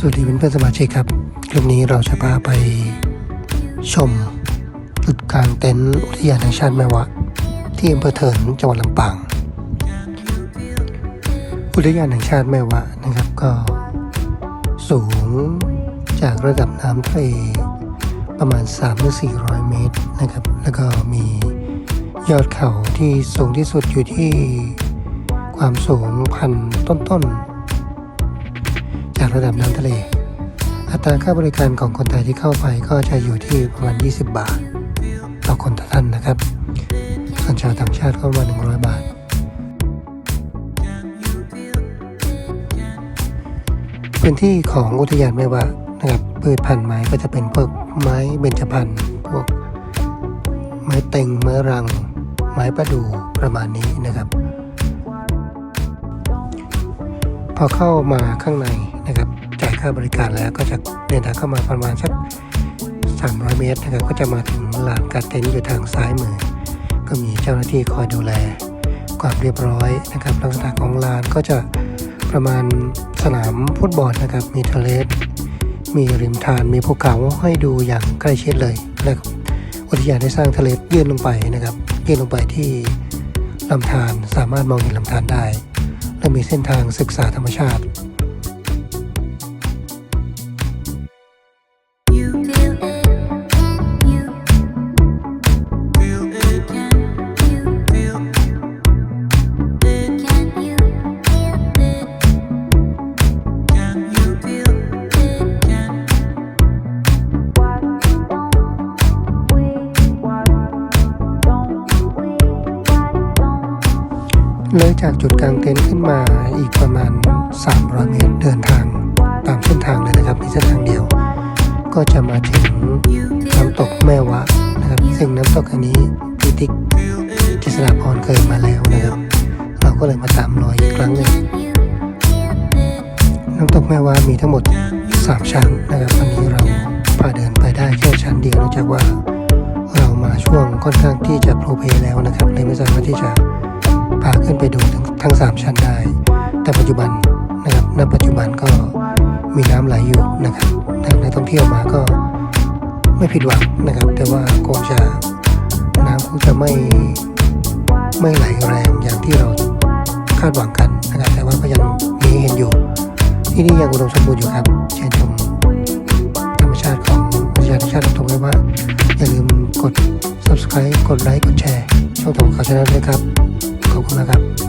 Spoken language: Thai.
สวัสดีเพื่อนๆสมาชิกครับ คลิปนี้เราจะพาไปชมจุดกลางเต็นท์อุทยานแห่งชาติแม่วะ ที่อำเภอเถินจังหวัดลำปาง อุทยานแห่งชาติแม่วะนะครับก็ สูงจากระดับน้ำทะเลประมาณ 3-400 เมตรนะครับ แล้วก็มียอดเขาที่สูงที่สุดอยู่ที่ความสูงพันต้นๆ จากระดับน้ำทะเล อัตราค่าบริการของคนไทยที่เข้าไปก็จะอยู่ที่ประมาณ 20 บาท ต่อคนต่อท่านนะครับ ส่วนชาวต่างชาติก็ประมาณ100 บาทพื้นที่ของอุทยานแม่วะนะครับพืชพันธุ์ไม้ก็จะเป็นพวกไม้เบญจพรรณพวกไม้เต็งไม้รัง ไม้ประดู่ประมาณนี้นะครับ พอเข้ามาข้างในนะครับจ่ายค่าบริการแล้วก็จะเดินทางเข้ามาประมาณสัก300 เมตรนะครับก็จะมาถึงลานการเต็นท์อยู่ทางซ้ายมือ ก็มีเจ้าหน้าที่คอยดูแลความเรียบร้อยนะครับลักษณะของลานก็จะประมาณสนามฟุตบอลนะครับมีทะเลมีริมทานมีภูเขาให้ดูอย่างใกล้ชิดเลยนะครับอุทยานได้สร้างทะเลยื่นลงไปนะครับยื่นลงไปที่ลำธารสามารถมองเห็นลำธารได้ และมีเส้นทางศึกษาธรรมชาติ เลยจากจุดกลางเต็นท์ขึ้นมาอีกประมาณ 300 เมตรเดินทางตามเส้นทางเลยนะครับมีเส้นทางเดียว ก็จะมาถึงน้ำตกแม่วะนะครับซึ่งน้ำตกอันนี้พี่ติ๊กจิสราพรเคยมาแล้วนะครับ เราก็เลยมาตามรอยอีกครั้งหนึ่งน้ำตกแม่วะมีทั้งหมด 3 ชั้นนะครับวันนี้เราพาเดินไปได้แค่ชั้นเดียวเนื่องจากว่าเรามาช่วงค่อนข้างที่จะโปรเพแล้วนะครับเลยไม่สามารถที่จะ พาขึ้นไปดูทั้งทั้งสามชั้นได้ แต่ปัจจุบันนะครับณปัจจุบันก็มีน้ำไหลอยู่นะครับถ้านักท่องเที่ยวมาก็ไม่ผิดหวังนะครับ แต่ว่าคงจะน้ำคงจะไม่ไม่ไหลแรงอย่างที่เราคาดหวังกันนะครับแต่ว่าก็ยังมีเห็นอยู่ ที่นี่ยังอุดมสมบูรณ์อยู่ครับ เชิญชมธรรมชาติของประชาชาติตรงไว้ว่าอย่าลืมกด subscribe กดไลค์กดแชร์ช่องทางของเขาชนะด้วยครับ ขอบคุณมากครับ